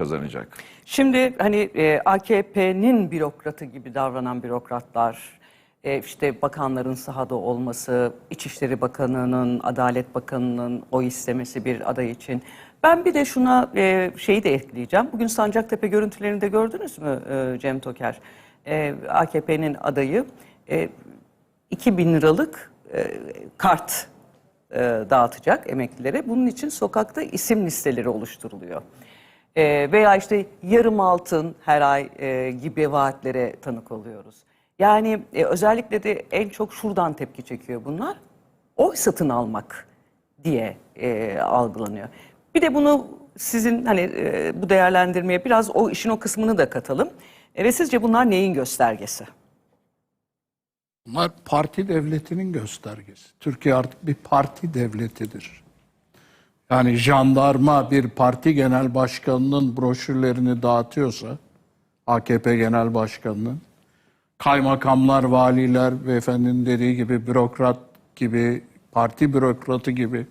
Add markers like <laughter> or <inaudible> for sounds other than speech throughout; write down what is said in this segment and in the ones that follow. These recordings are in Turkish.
kazanacak. Şimdi hani e, AKP'nin bürokratı gibi davranan bürokratlar, e, işte bakanların sahada olması, İçişleri Bakanı'nın, Adalet Bakanı'nın oy istemesi bir aday için. Ben bir de şuna e, şeyi de ekleyeceğim. Bugün Sancaktepe görüntülerini de gördünüz mü e, Cem Toker? E, AKP'nin adayı e, 2000 liralık e, kart e, dağıtacak emeklilere. Bunun için sokakta isim listeleri oluşturuluyor. E, veya işte yarım altın her ay e, gibi vaatlere tanık oluyoruz. Yani e, özellikle de en çok şuradan tepki çekiyor bunlar. Oy satın almak diye e, algılanıyor. Bir de bunu sizin hani e, bu değerlendirmeye biraz o işin o kısmını da katalım. E, ve sizce bunlar neyin göstergesi? Bunlar parti devletinin göstergesi. Türkiye artık bir parti devletidir. Yani jandarma bir parti genel başkanının broşürlerini dağıtıyorsa, AKP genel başkanının, kaymakamlar, valiler, beyefendinin dediği gibi bürokrat gibi, parti bürokratı gibi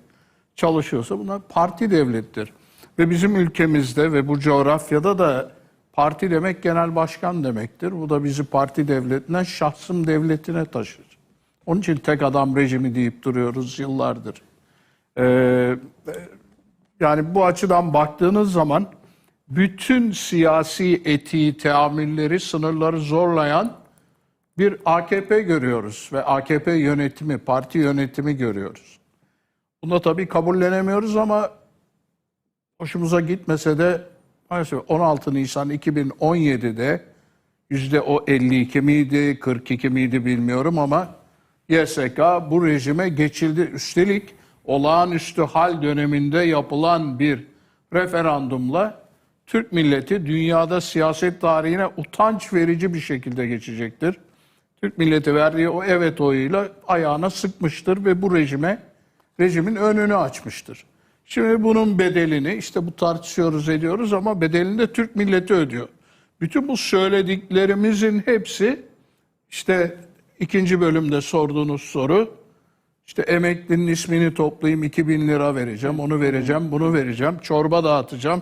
çalışıyorsa bunlar parti devlettir. Ve bizim ülkemizde ve bu coğrafyada da parti demek genel başkan demektir. Bu da bizi parti devletinden şahsım devletine taşır. Onun için tek adam rejimi deyip duruyoruz yıllardır. Ee, yani bu açıdan baktığınız zaman bütün siyasi etiği, teamülleri, sınırları zorlayan bir AKP görüyoruz ve AKP yönetimi, parti yönetimi görüyoruz. Bunda tabii kabullenemiyoruz ama hoşumuza gitmese de maalesef 16 Nisan 2017'de yüzde o 52 miydi, 42 miydi bilmiyorum ama YSK bu rejime geçildi. Üstelik olağanüstü hal döneminde yapılan bir referandumla Türk milleti dünyada siyaset tarihine utanç verici bir şekilde geçecektir. Türk milleti verdiği o evet oyuyla ayağına sıkmıştır ve bu rejime rejimin önünü açmıştır. Şimdi bunun bedelini işte bu tartışıyoruz ediyoruz ama bedelini de Türk milleti ödüyor. Bütün bu söylediklerimizin hepsi işte ikinci bölümde sorduğunuz soru işte emeklinin ismini toplayayım 2000 lira vereceğim, onu vereceğim, bunu vereceğim, çorba dağıtacağım,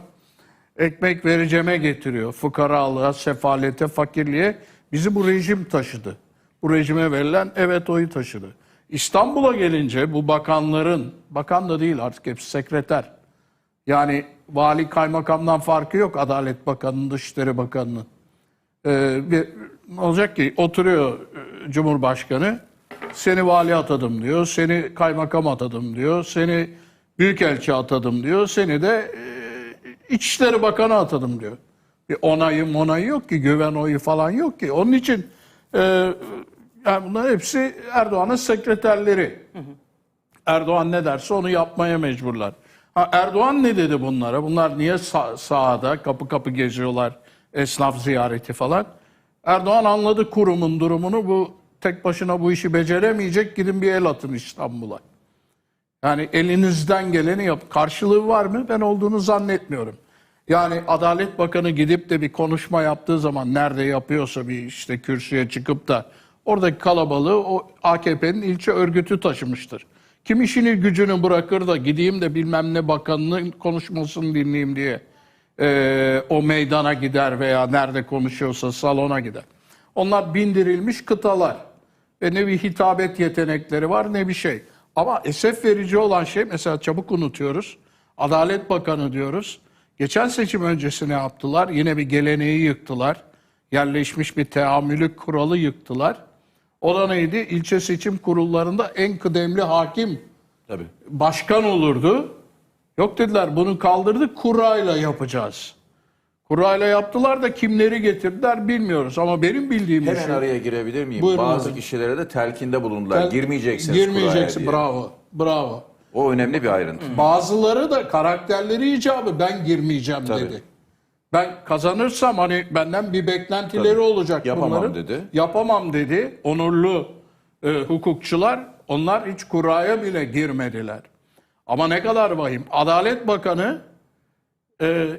ekmek vereceğime getiriyor. Fukaralığa, sefalete, fakirliğe bizi bu rejim taşıdı. Bu rejime verilen evet oyu taşıdı. İstanbul'a gelince bu bakanların, bakan da değil artık hepsi sekreter. Yani vali kaymakamdan farkı yok Adalet Bakanı'nın, Dışişleri Bakanı'nın. Ee, ne olacak ki oturuyor e, Cumhurbaşkanı seni vali atadım diyor, seni kaymakam atadım diyor, seni büyükelçi atadım diyor, seni de e, İçişleri Bakanı atadım diyor. Bir onayı monayı yok ki, güven oyu falan yok ki. Onun için e, yani bunlar hepsi Erdoğan'ın sekreterleri. Erdoğan ne derse onu yapmaya mecburlar. Ha, Erdoğan ne dedi bunlara? Bunlar niye sağ, sahada kapı kapı geziyorlar, esnaf ziyareti falan? Erdoğan anladı kurumun durumunu. Bu tek başına bu işi beceremeyecek. Gidin bir el atın İstanbul'a. Yani elinizden geleni yap. Karşılığı var mı? Ben olduğunu zannetmiyorum. Yani Adalet Bakanı gidip de bir konuşma yaptığı zaman nerede yapıyorsa bir işte kürsüye çıkıp da oradaki kalabalığı o AKP'nin ilçe örgütü taşımıştır. Kim işini gücünü bırakır da gideyim de bilmem ne bakanının konuşmasını dinleyeyim diye eee, o meydana gider veya nerede konuşuyorsa salona gider. Onlar bindirilmiş kıtalar ve ne bir hitabet yetenekleri var ne bir şey. Ama esef verici olan şey mesela çabuk unutuyoruz. Adalet Bakanı diyoruz. Geçen seçim öncesi ne yaptılar? Yine bir geleneği yıktılar. Yerleşmiş bir teamülü kuralı yıktılar. O da neydi? İlçe seçim kurullarında en kıdemli hakim Tabii. başkan olurdu. Yok dediler bunu kaldırdık kurayla yapacağız. Kurayla yaptılar da kimleri getirdiler bilmiyoruz ama benim bildiğim Hemen şey. araya girebilir miyim? Buyurun Bazı hocam. kişilere de telkinde bulundular. Tel- Girmeyeceksiniz Girmeyeceksin kuraya bravo. Bravo. O önemli bir ayrıntı. Bazıları da karakterleri icabı ben girmeyeceğim Tabii. dedi. Ben kazanırsam hani benden bir beklentileri Tabii. olacak Yapamam bunların. dedi. Yapamam dedi. Onurlu e, hukukçular onlar hiç kuraya bile girmediler. Ama ne kadar vahim. Adalet Bakanı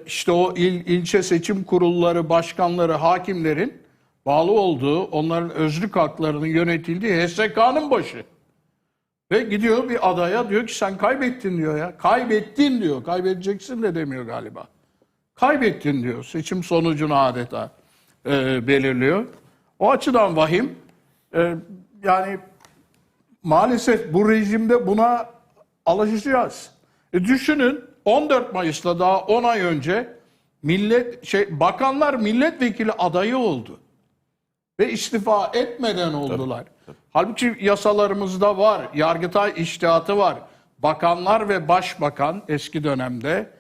işte o il, ilçe seçim kurulları, başkanları, hakimlerin bağlı olduğu, onların özlük haklarının yönetildiği HSK'nın başı. Ve gidiyor bir adaya diyor ki sen kaybettin diyor ya. Kaybettin diyor. Kaybedeceksin de demiyor galiba. kaybettin diyor. Seçim sonucunu adeta e, belirliyor. O açıdan vahim. E, yani maalesef bu rejimde buna alışacağız. E düşünün 14 Mayıs'ta daha 10 ay önce millet şey bakanlar milletvekili adayı oldu ve istifa etmeden oldular. Halbuki yasalarımızda var, Yargıtay iştihatı var. Bakanlar ve başbakan eski dönemde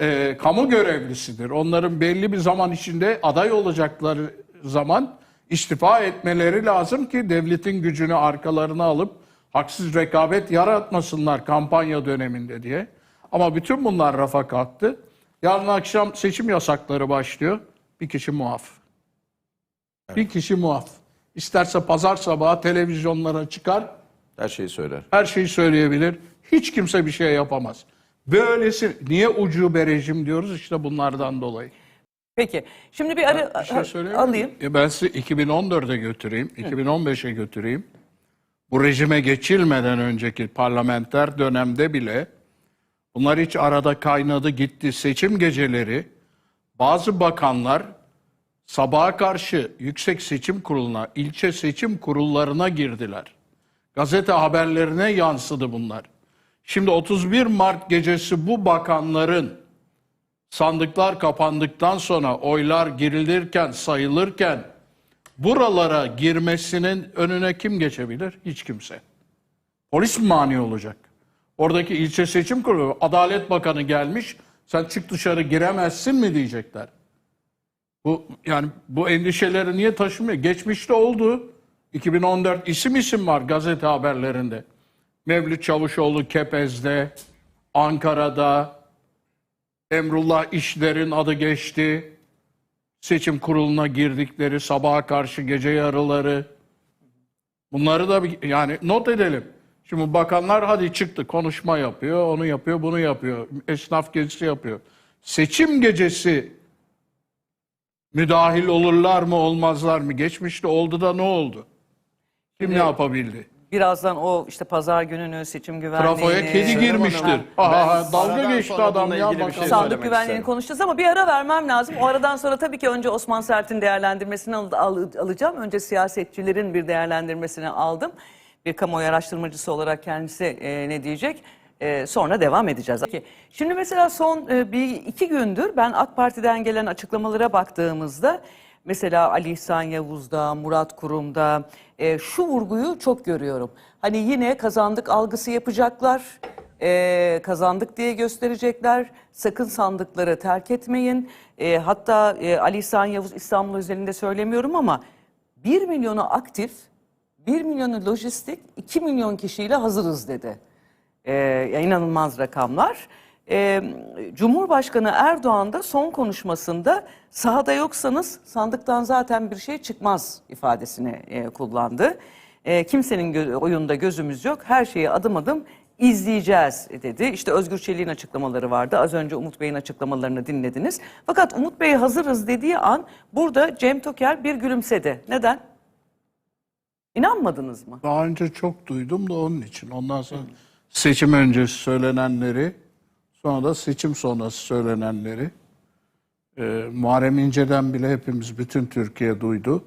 e, kamu görevlisidir. Onların belli bir zaman içinde aday olacakları zaman istifa etmeleri lazım ki devletin gücünü arkalarına alıp haksız rekabet yaratmasınlar kampanya döneminde diye. Ama bütün bunlar rafa kalktı. Yarın akşam seçim yasakları başlıyor. Bir kişi muaf. Bir kişi muaf. İsterse pazar sabahı televizyonlara çıkar, Her şeyi söyler. her şeyi söyleyebilir. Hiç kimse bir şey yapamaz. Böylesi, niye ucube rejim diyoruz? İşte bunlardan dolayı. Peki. Şimdi bir ara Bir şey alayım. E ben sizi 2014'e götüreyim, 2015'e götüreyim. Bu rejime geçilmeden önceki parlamenter dönemde bile bunlar hiç arada kaynadı gitti. Seçim geceleri bazı bakanlar sabaha karşı Yüksek Seçim Kurulu'na, ilçe seçim kurullarına girdiler. Gazete haberlerine yansıdı bunlar. Şimdi 31 Mart gecesi bu bakanların sandıklar kapandıktan sonra oylar girilirken, sayılırken buralara girmesinin önüne kim geçebilir? Hiç kimse. Polis mi mani olacak? Oradaki ilçe seçim kurulu, Adalet Bakanı gelmiş, sen çık dışarı giremezsin mi diyecekler. Bu yani bu endişeleri niye taşımıyor? Geçmişte oldu. 2014 isim isim var gazete haberlerinde. Mevlüt Çavuşoğlu Kepez'de, Ankara'da, Emrullah İşler'in adı geçti. Seçim kuruluna girdikleri sabaha karşı gece yarıları. Bunları da yani not edelim. Şimdi bakanlar hadi çıktı konuşma yapıyor, onu yapıyor, bunu yapıyor. Esnaf gezisi yapıyor. Seçim gecesi müdahil olurlar mı olmazlar mı? Geçmişte oldu da ne oldu? Kim ne yapabildi? Birazdan o işte pazar gününü seçim güvenliğini... Trafoya kedi girmiştir. Aha, dalga geçti adam ya. bakan. şey Sandık güvenliğini isterim. konuşacağız ama bir ara vermem lazım. O aradan sonra tabii ki önce Osman Sert'in değerlendirmesini al- al- alacağım. Önce siyasetçilerin bir değerlendirmesini aldım. Bir kamuoyu araştırmacısı olarak kendisi e, ne diyecek? E, sonra devam edeceğiz. Peki, Şimdi mesela son e, bir iki gündür ben AK Parti'den gelen açıklamalara baktığımızda mesela Ali İhsan Yavuz'da, Murat Kurum'da e, şu vurguyu çok görüyorum. Hani yine kazandık algısı yapacaklar e, kazandık diye gösterecekler. Sakın sandıkları terk etmeyin. E, hatta e, Ali İhsan Yavuz İstanbul özelinde söylemiyorum ama 1 milyonu aktif, 1 milyonu lojistik, 2 milyon kişiyle hazırız dedi. E, ya inanılmaz rakamlar. E, Cumhurbaşkanı Erdoğan da son konuşmasında sahada yoksanız sandıktan zaten bir şey çıkmaz ifadesini e, kullandı. E, kimsenin gö- oyunda gözümüz yok. Her şeyi adım adım izleyeceğiz dedi. İşte Özgür Çelik'in açıklamaları vardı. Az önce Umut Bey'in açıklamalarını dinlediniz. Fakat Umut Bey hazırız dediği an burada Cem Toker bir gülümsedi. Neden? İnanmadınız mı? Daha önce çok duydum da onun için. Ondan sonra seçim öncesi söylenenleri, sonra da seçim sonrası söylenenleri. Ee, Muharrem İnce'den bile hepimiz, bütün Türkiye duydu.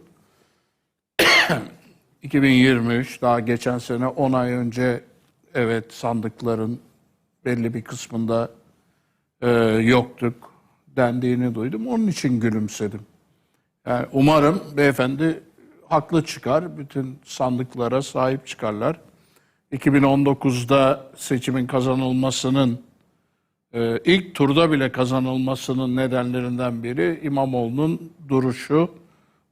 <coughs> 2023, daha geçen sene 10 ay önce evet sandıkların belli bir kısmında e, yoktuk dendiğini duydum. Onun için gülümsedim. Yani umarım beyefendi haklı çıkar. Bütün sandıklara sahip çıkarlar. 2019'da seçimin kazanılmasının e, ilk turda bile kazanılmasının nedenlerinden biri İmamoğlu'nun duruşu,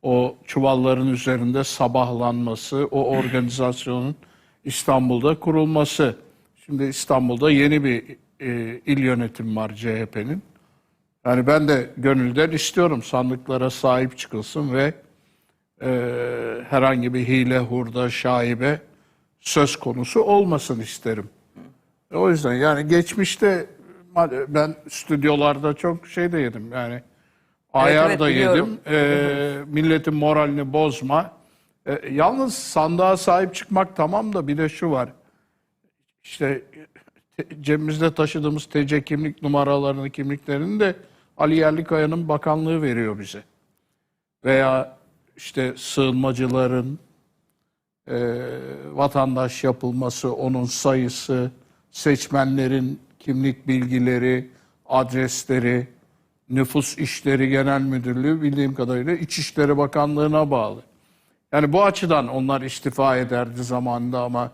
o çuvalların üzerinde sabahlanması, o organizasyonun İstanbul'da kurulması. Şimdi İstanbul'da yeni bir e, il yönetim var CHP'nin. Yani ben de gönülden istiyorum sandıklara sahip çıkılsın ve e, herhangi bir hile, hurda, şaibe söz konusu olmasın isterim. O yüzden yani geçmişte ben stüdyolarda çok şey de yedim yani ayar evet, da biliyorum. yedim. E, milletin moralini bozma. E, yalnız sandığa sahip çıkmak tamam da bir de şu var. İşte te- cebimizde taşıdığımız TC kimlik numaralarını, kimliklerini de Ali Yerlikaya'nın bakanlığı veriyor bize. Veya işte sığınmacıların e, vatandaş yapılması, onun sayısı, seçmenlerin kimlik bilgileri, adresleri, nüfus işleri genel müdürlüğü bildiğim kadarıyla İçişleri Bakanlığı'na bağlı. Yani bu açıdan onlar istifa ederdi zamanında ama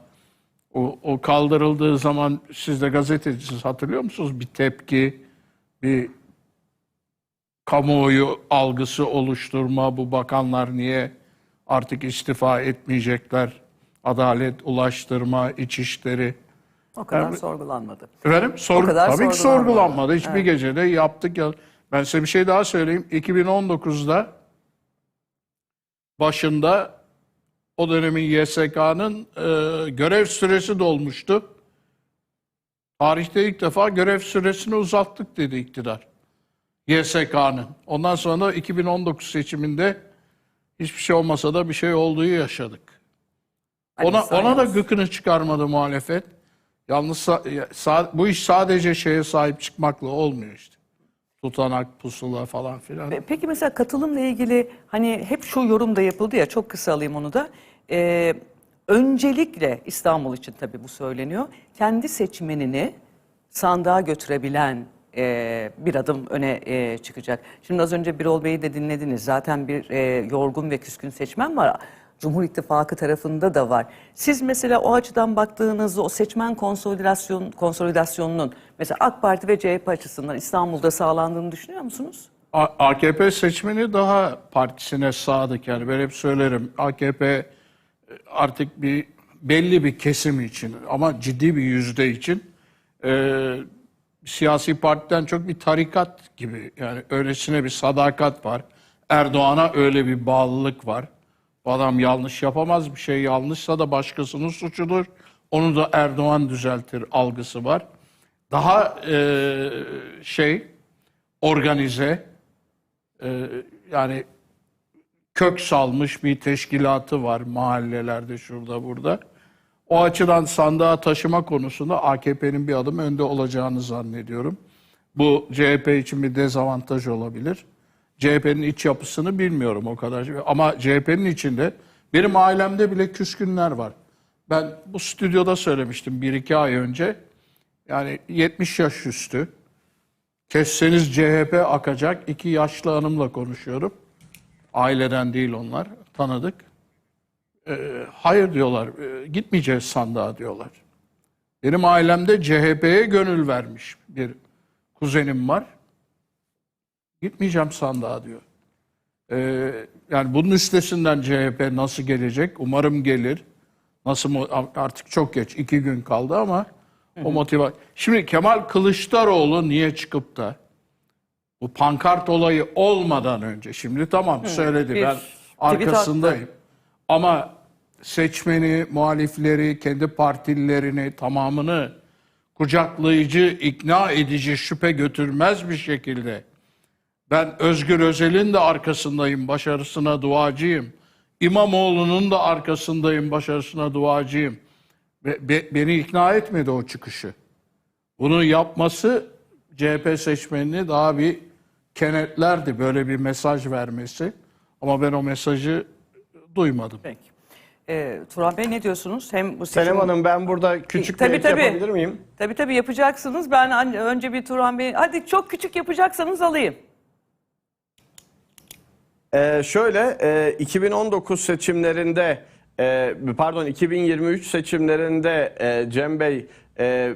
o, o kaldırıldığı zaman siz de gazetecisiniz hatırlıyor musunuz? Bir tepki, bir kamuoyu algısı oluşturma, bu bakanlar niye artık istifa etmeyecekler? Adalet, Ulaştırma, İçişleri. O kadar Yani- sorgulanmadı. Efendim? Sor, O kadar tabii ki sorgulanmadı. sorgulanmadı. Hiçbir gecede yaptık ya. Ben size bir şey daha söyleyeyim. 2019'da başında o dönemin YSK'nın e, görev süresi dolmuştu. Tarihte ilk defa görev süresini uzattık dedi iktidar. YSK'nın. Ondan sonra da 2019 seçiminde hiçbir şey olmasa da bir şey olduğu yaşadık. Ona, ona da gıkını çıkarmadı muhalefet. Yalnız bu iş sadece şeye sahip çıkmakla olmuyor işte. Tutanak, pusula falan filan. Pe- Peki mesela katılımla ilgili hani hep şu yorum da yapıldı ya çok kısa alayım onu da. Ee, öncelikle İstanbul için tabii bu söyleniyor. Kendi seçmenini sandığa götürebilen e, bir adım öne e, çıkacak. Şimdi az önce Birol Bey'i de dinlediniz. Zaten bir e, yorgun ve küskün seçmen var. Cumhur İttifakı tarafında da var. Siz mesela o açıdan baktığınızda o seçmen konsolidasyon konsolidasyonunun mesela AK Parti ve CHP açısından İstanbul'da sağlandığını düşünüyor musunuz? A- AKP seçmeni daha partisine sadık yani ben hep söylerim. AKP artık bir belli bir kesim için ama ciddi bir yüzde için e, siyasi partiden çok bir tarikat gibi yani öylesine bir sadakat var. Erdoğan'a öyle bir bağlılık var. Bu adam yanlış yapamaz bir şey yanlışsa da başkasının suçudur. Onu da Erdoğan düzeltir algısı var. Daha e, şey organize e, yani kök salmış bir teşkilatı var mahallelerde şurada burada. O açıdan sandığa taşıma konusunda AKP'nin bir adım önde olacağını zannediyorum. Bu CHP için bir dezavantaj olabilir. CHP'nin iç yapısını bilmiyorum o kadar. Ama CHP'nin içinde benim ailemde bile küskünler var. Ben bu stüdyoda söylemiştim bir iki ay önce. Yani 70 yaş üstü. Kesseniz CHP akacak iki yaşlı hanımla konuşuyorum. Aileden değil onlar, tanıdık. Ee, hayır diyorlar, e, gitmeyeceğiz sandığa diyorlar. Benim ailemde CHP'ye gönül vermiş bir kuzenim var. Gitmeyeceğim sandığa diyor. Ee, yani bunun üstesinden CHP nasıl gelecek? Umarım gelir. Nasıl mo- artık çok geç, iki gün kaldı ama o motiva. Şimdi Kemal Kılıçdaroğlu niye çıkıp da bu pankart olayı olmadan önce şimdi tamam söyledi bir ben arkasındayım. Ama seçmeni, muhalifleri, kendi partililerini tamamını kucaklayıcı, ikna edici, şüphe götürmez bir şekilde ben Özgür Özel'in de arkasındayım, başarısına duacıyım. İmamoğlu'nun da arkasındayım, başarısına duacıyım. Ve be- beni ikna etmedi o çıkışı. Bunu yapması CHP seçmenini daha bir kenetlerdi böyle bir mesaj vermesi. Ama ben o mesajı duymadım. Peki. Ee, Turan Bey ne diyorsunuz? Hem bu seçim... Senem Hanım ben burada küçük Tabii, bir tabii. yapabilir miyim? Tabii tabii yapacaksınız. Ben önce bir Turan Bey... Hadi çok küçük yapacaksanız alayım. Ee, şöyle e, 2019 seçimlerinde e, pardon 2023 seçimlerinde e, Cem Bey e,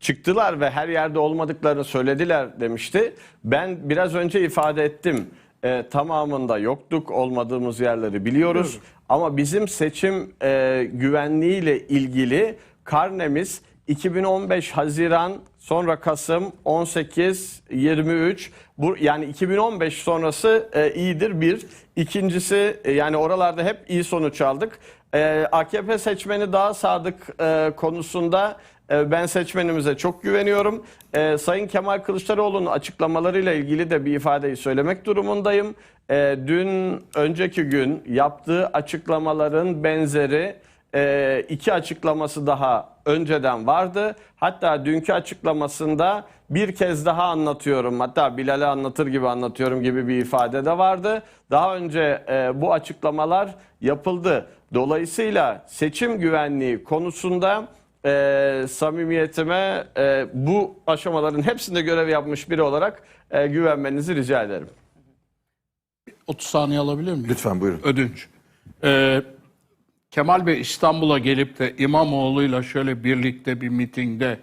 çıktılar ve her yerde olmadıklarını söylediler demişti. Ben biraz önce ifade ettim. E, tamamında yoktuk, olmadığımız yerleri biliyoruz. Ama bizim seçim e, güvenliğiyle ilgili karnemiz 2015 Haziran sonra Kasım 18 23 bu yani 2015 sonrası e, iyidir bir. İkincisi e, yani oralarda hep iyi sonuç aldık. E, AKP seçmeni daha sadık e, konusunda ben seçmenimize çok güveniyorum. E, Sayın Kemal Kılıçdaroğlu'nun açıklamalarıyla ilgili de bir ifadeyi söylemek durumundayım. E, dün önceki gün yaptığı açıklamaların benzeri e, iki açıklaması daha önceden vardı. Hatta dünkü açıklamasında bir kez daha anlatıyorum. Hatta Bilal'e anlatır gibi anlatıyorum gibi bir ifade de vardı. Daha önce e, bu açıklamalar yapıldı. Dolayısıyla seçim güvenliği konusunda e, samimiyetime e, bu aşamaların hepsinde görev yapmış biri olarak e, güvenmenizi rica ederim. 30 saniye alabilir miyim? Lütfen buyurun. Ödünç. Ee, Kemal Bey İstanbul'a gelip de İmamoğlu'yla şöyle birlikte bir mitingde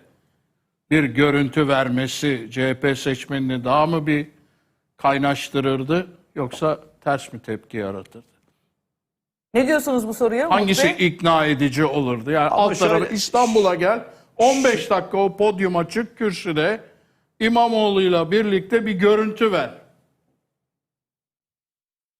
bir görüntü vermesi CHP seçmenini daha mı bir kaynaştırırdı yoksa ters mi tepki yaratırdı? Ne diyorsunuz bu soruya? Umut Hangisi Bey? ikna edici olurdu? Yani alt şöyle- tarafı İstanbul'a gel 15 dakika o podyuma çık kürsüde İmamoğlu'yla birlikte bir görüntü ver.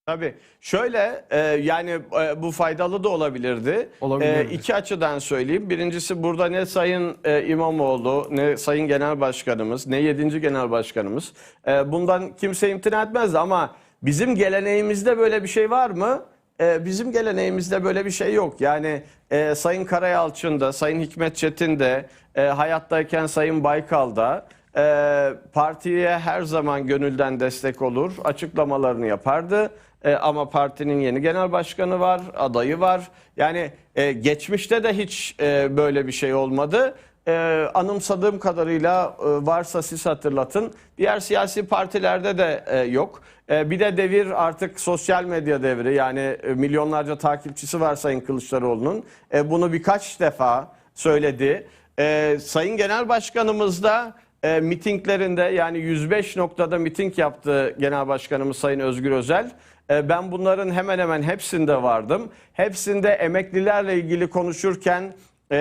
Tabii. Şöyle e, yani e, bu faydalı da olabilirdi. Olabilirdi. E, iki açıdan söyleyeyim. Birincisi burada ne Sayın e, İmamoğlu, ne Sayın Genel Başkanımız, ne 7. Genel Başkanımız e, bundan kimse imtina etmezdi ama bizim geleneğimizde böyle bir şey var mı? E, bizim geleneğimizde böyle bir şey yok. Yani e, Sayın Karayalçın da, Sayın Hikmet Çetin de, e, hayattayken Sayın Baykal da e, partiye her zaman gönülden destek olur, açıklamalarını yapardı. E, ama partinin yeni genel başkanı var, adayı var. Yani e, geçmişte de hiç e, böyle bir şey olmadı. E, anımsadığım kadarıyla e, varsa siz hatırlatın. Diğer siyasi partilerde de e, yok. E, bir de devir artık sosyal medya devri. Yani e, milyonlarca takipçisi var Sayın Kılıçdaroğlu'nun. E, bunu birkaç defa söyledi. E, Sayın Genel Başkanımız da e, mitinglerinde yani 105 noktada miting yaptı Genel Başkanımız Sayın Özgür Özel. E, ben bunların hemen hemen hepsinde vardım. Hepsinde emeklilerle ilgili konuşurken e,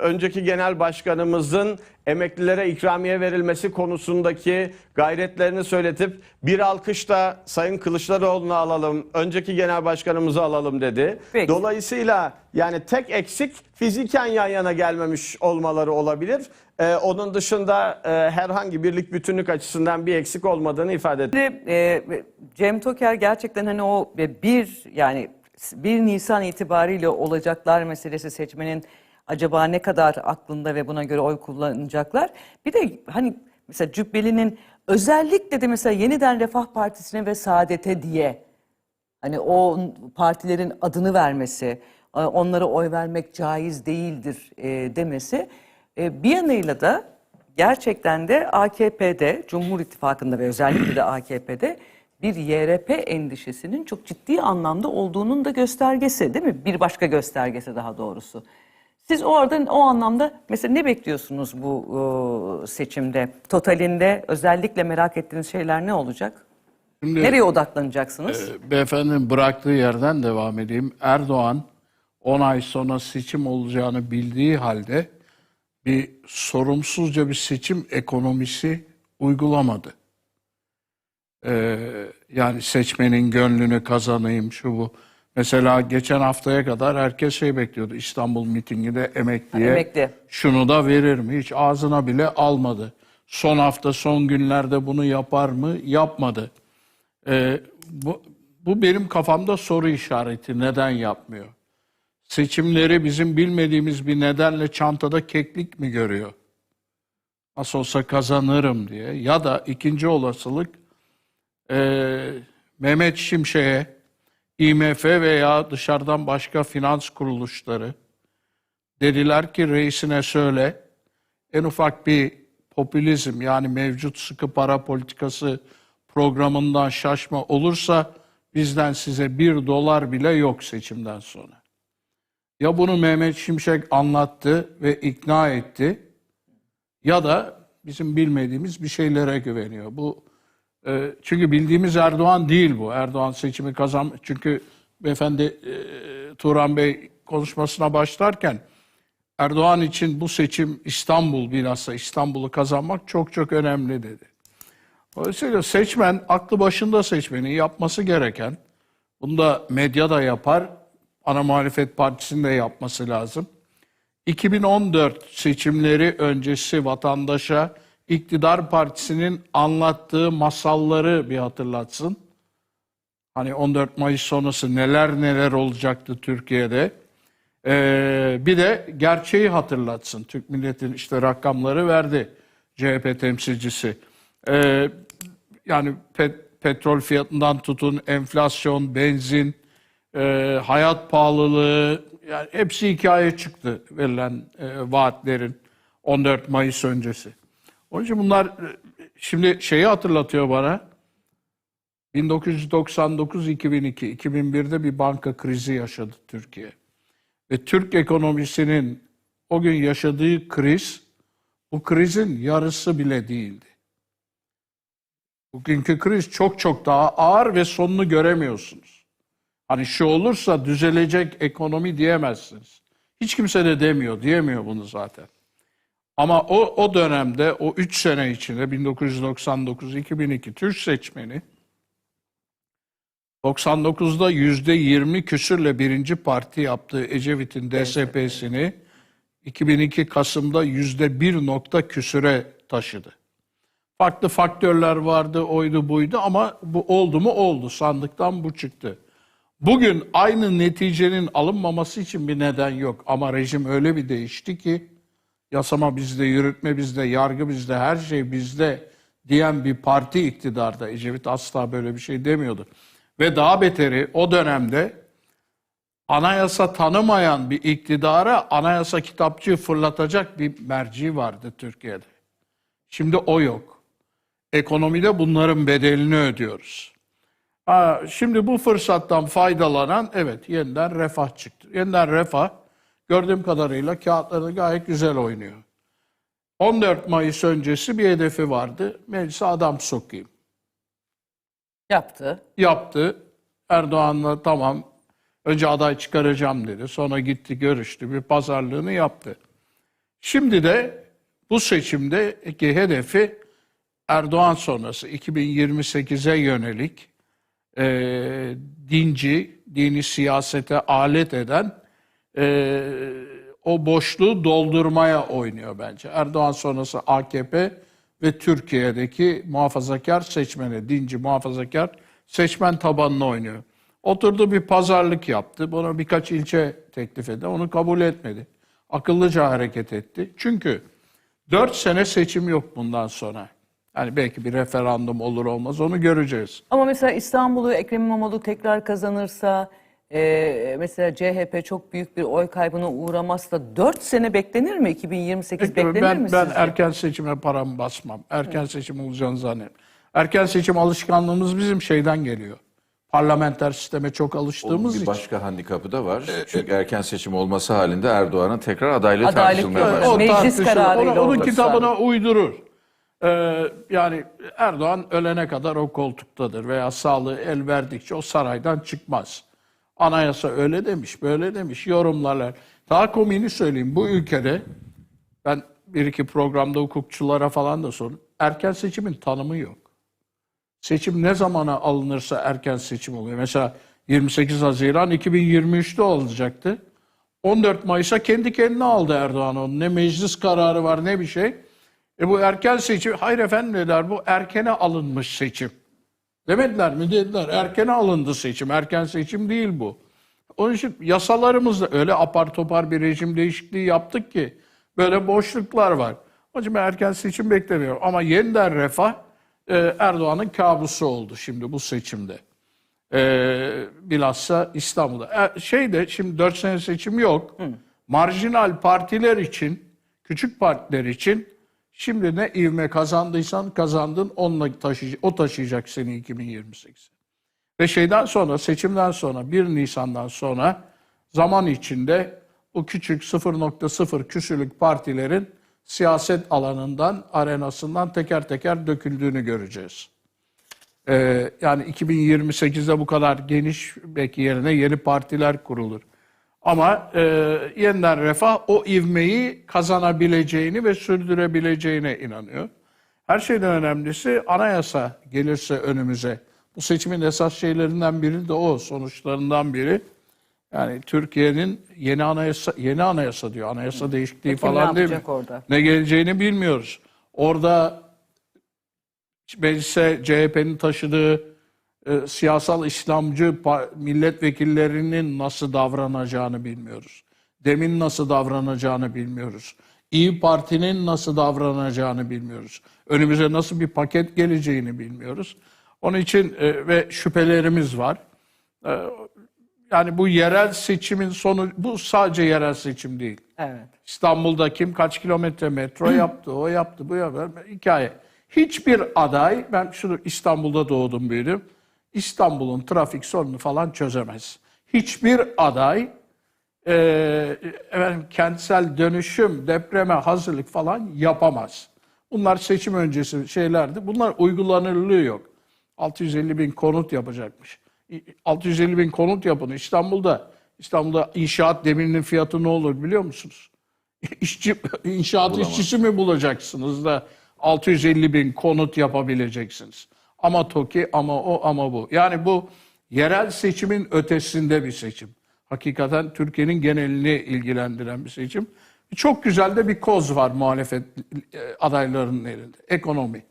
önceki genel başkanımızın emeklilere ikramiye verilmesi konusundaki gayretlerini söyletip bir alkışla Sayın Kılıçdaroğlu'nu alalım, önceki genel başkanımızı alalım dedi. Peki. Dolayısıyla yani tek eksik fiziken yan yana gelmemiş olmaları olabilir. Ee, onun dışında e, herhangi birlik bütünlük açısından bir eksik olmadığını ifade etti. E, Cem Toker gerçekten hani o e, bir yani 1 Nisan itibariyle olacaklar meselesi seçmenin acaba ne kadar aklında ve buna göre oy kullanacaklar. Bir de hani mesela Cübbeli'nin özellikle de mesela yeniden Refah Partisi'ne ve Saadet'e diye hani o partilerin adını vermesi, e, onlara oy vermek caiz değildir e, demesi e, bir yanıyla da gerçekten de AKP'de, Cumhur İttifakı'nda ve özellikle de AKP'de bir YRP endişesinin çok ciddi anlamda olduğunun da göstergesi değil mi? Bir başka göstergesi daha doğrusu. Siz orada o anlamda mesela ne bekliyorsunuz bu e, seçimde? Totalinde özellikle merak ettiğiniz şeyler ne olacak? Şimdi Nereye odaklanacaksınız? beyefendinin bıraktığı yerden devam edeyim. Erdoğan 10 ay sonra seçim olacağını bildiği halde bir sorumsuzca bir seçim ekonomisi uygulamadı. Ee, yani seçmenin gönlünü kazanayım şu bu. Mesela geçen haftaya kadar herkes şey bekliyordu. İstanbul mitinginde emekliye Emekli. şunu da verir mi? Hiç ağzına bile almadı. Son hafta son günlerde bunu yapar mı? Yapmadı. Ee, bu, bu benim kafamda soru işareti. Neden yapmıyor? Seçimleri bizim bilmediğimiz bir nedenle çantada keklik mi görüyor? Nasıl olsa kazanırım diye. Ya da ikinci olasılık eee, Mehmet Şimşek'e, IMF veya dışarıdan başka finans kuruluşları dediler ki reisine söyle en ufak bir popülizm yani mevcut sıkı para politikası programından şaşma olursa bizden size bir dolar bile yok seçimden sonra. Ya bunu Mehmet Şimşek anlattı ve ikna etti ya da bizim bilmediğimiz bir şeylere güveniyor. Bu e, çünkü bildiğimiz Erdoğan değil bu. Erdoğan seçimi kazan çünkü beyefendi e, Turan Bey konuşmasına başlarken Erdoğan için bu seçim İstanbul bilhassa İstanbul'u kazanmak çok çok önemli dedi. Dolayısıyla seçmen, aklı başında seçmenin yapması gereken, bunu da medya da yapar, ana muhalefet partisinin de yapması lazım. 2014 seçimleri öncesi vatandaşa iktidar partisinin anlattığı masalları bir hatırlatsın. Hani 14 Mayıs sonrası neler neler olacaktı Türkiye'de. Ee, bir de gerçeği hatırlatsın. Türk milletin işte rakamları verdi CHP temsilcisi. Ee, yani pet- petrol fiyatından tutun, enflasyon, benzin, e, hayat pahalılığı, yani hepsi hikaye çıktı verilen e, vaatlerin 14 Mayıs öncesi. Onun için bunlar e, şimdi şeyi hatırlatıyor bana. 1999-2002, 2001'de bir banka krizi yaşadı Türkiye. Ve Türk ekonomisinin o gün yaşadığı kriz, bu krizin yarısı bile değildi. Bugünkü kriz çok çok daha ağır ve sonunu göremiyorsunuz. Hani şu olursa düzelecek ekonomi diyemezsiniz. Hiç kimse de demiyor, diyemiyor bunu zaten. Ama o, o dönemde, o 3 sene içinde 1999-2002 Türk seçmeni 99'da yüzde 20 küsürle birinci parti yaptığı Ecevit'in DSP'sini 2002 Kasım'da yüzde bir nokta küsüre taşıdı. Farklı faktörler vardı, oydu buydu ama bu oldu mu oldu. Sandıktan bu çıktı. Bugün aynı neticenin alınmaması için bir neden yok. Ama rejim öyle bir değişti ki yasama bizde, yürütme bizde, yargı bizde, her şey bizde diyen bir parti iktidarda. Ecevit asla böyle bir şey demiyordu. Ve daha beteri o dönemde anayasa tanımayan bir iktidara anayasa kitapçığı fırlatacak bir merci vardı Türkiye'de. Şimdi o yok. Ekonomide bunların bedelini ödüyoruz. Ha, şimdi bu fırsattan faydalanan evet yeniden refah çıktı. Yeniden refah gördüğüm kadarıyla kağıtları gayet güzel oynuyor. 14 Mayıs öncesi bir hedefi vardı. Meclise adam sokayım. Yaptı. Yaptı. Erdoğan'la tamam önce aday çıkaracağım dedi. Sonra gitti görüştü. Bir pazarlığını yaptı. Şimdi de bu seçimdeki hedefi Erdoğan sonrası 2028'e yönelik e, dinci, dini siyasete alet eden e, o boşluğu doldurmaya oynuyor bence. Erdoğan sonrası AKP ve Türkiye'deki muhafazakar seçmeni, dinci muhafazakar seçmen tabanını oynuyor. Oturdu bir pazarlık yaptı. Buna birkaç ilçe teklif etti. Onu kabul etmedi. Akıllıca hareket etti. Çünkü 4 sene seçim yok bundan sonra. Yani belki bir referandum olur olmaz onu göreceğiz. Ama mesela İstanbul'u Ekrem İmamoğlu tekrar kazanırsa e, mesela CHP çok büyük bir oy kaybına uğramazsa 4 sene beklenir mi? 2028 beklenir ben, mi ben sizce? erken seçime paramı basmam. Erken seçim olacağını zannetmiyorum. Erken seçim alışkanlığımız bizim şeyden geliyor. Parlamenter sisteme çok Onun alıştığımız bir için. başka handikapı da var. Çünkü erken seçim olması halinde Erdoğan'ın tekrar adaylığı Adaylık tartışılmaya yok. başladı. O Meclis tartışılır. kararıyla Onu- onun olur kitabına uydurur. Ee, yani Erdoğan ölene kadar o koltuktadır veya sağlığı el verdikçe o saraydan çıkmaz. Anayasa öyle demiş, böyle demiş, yorumlarlar. Daha komiğini söyleyeyim. Bu ülkede ben bir iki programda hukukçulara falan da sordum. Erken seçimin tanımı yok. Seçim ne zamana alınırsa erken seçim oluyor. Mesela 28 Haziran 2023'te olacaktı. 14 Mayıs'a kendi kendine aldı Erdoğan onu. Ne meclis kararı var ne bir şey. E bu erken seçim, hayır efendim dediler bu erkene alınmış seçim. Demediler mi? Dediler. Erkene alındı seçim. Erken seçim değil bu. Onun için yasalarımızda öyle apar topar bir rejim değişikliği yaptık ki böyle boşluklar var. Onun için ben erken seçim beklemiyorum. Ama yeniden refah e, Erdoğan'ın kabusu oldu şimdi bu seçimde. E, bilhassa İstanbul'da. E, şeyde şimdi 4 sene seçim yok. Marjinal partiler için, küçük partiler için şimdi ne ivme kazandıysan kazandın onunla taşıyacak, o taşıyacak seni 2028. Ve şeyden sonra, seçimden sonra, 1 Nisan'dan sonra zaman içinde bu küçük 0.0 küsürlük partilerin siyaset alanından, arenasından teker teker döküldüğünü göreceğiz. Ee, yani 2028'de bu kadar geniş belki yerine yeni partiler kurulur. Ama e, yeniden refah o ivmeyi kazanabileceğini ve sürdürebileceğine inanıyor. Her şeyden önemlisi anayasa gelirse önümüze. Bu seçimin esas şeylerinden biri de o, sonuçlarından biri. Yani Türkiye'nin yeni anayasa, yeni anayasa diyor, anayasa değişikliği Kim ne falan değil mi? orada? Ne geleceğini bilmiyoruz. Orada meclise CHP'nin taşıdığı e, siyasal İslamcı milletvekillerinin nasıl davranacağını bilmiyoruz. Demin nasıl davranacağını bilmiyoruz. İyi Parti'nin nasıl davranacağını bilmiyoruz. Önümüze nasıl bir paket geleceğini bilmiyoruz. Onun için e, ve şüphelerimiz var. E, yani bu yerel seçimin sonu, bu sadece yerel seçim değil. Evet. İstanbul'da kim kaç kilometre metro <clears throat> yaptı, o yaptı, bu yaptı. Hikaye. Hiçbir aday, ben şunu İstanbul'da doğdum büyüdüm. İstanbul'un trafik sorunu falan çözemez. Hiçbir aday e, efendim, kentsel dönüşüm, depreme hazırlık falan yapamaz. Bunlar seçim öncesi şeylerdi. Bunlar uygulanırlığı yok. 650 bin konut yapacakmış. 650 bin konut yapın İstanbul'da. İstanbul'da inşaat demirinin fiyatı ne olur biliyor musunuz? <laughs> İşçi, inşaat işçisi mi bulacaksınız da 650 bin konut yapabileceksiniz? Ama TOKİ ama o ama bu. Yani bu yerel seçimin ötesinde bir seçim. Hakikaten Türkiye'nin genelini ilgilendiren bir seçim. Çok güzel de bir koz var muhalefet e, adaylarının elinde. Ekonomi.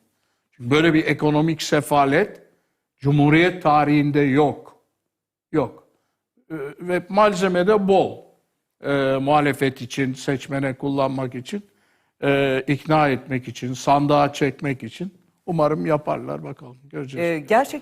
Böyle bir ekonomik sefalet Cumhuriyet tarihinde yok. Yok. Ee, Ve malzeme de bol. Ee, muhalefet için, seçmene kullanmak için, e, ikna etmek için, sandığa çekmek için. Umarım yaparlar bakalım. Göreceğiz. Ee, gerçek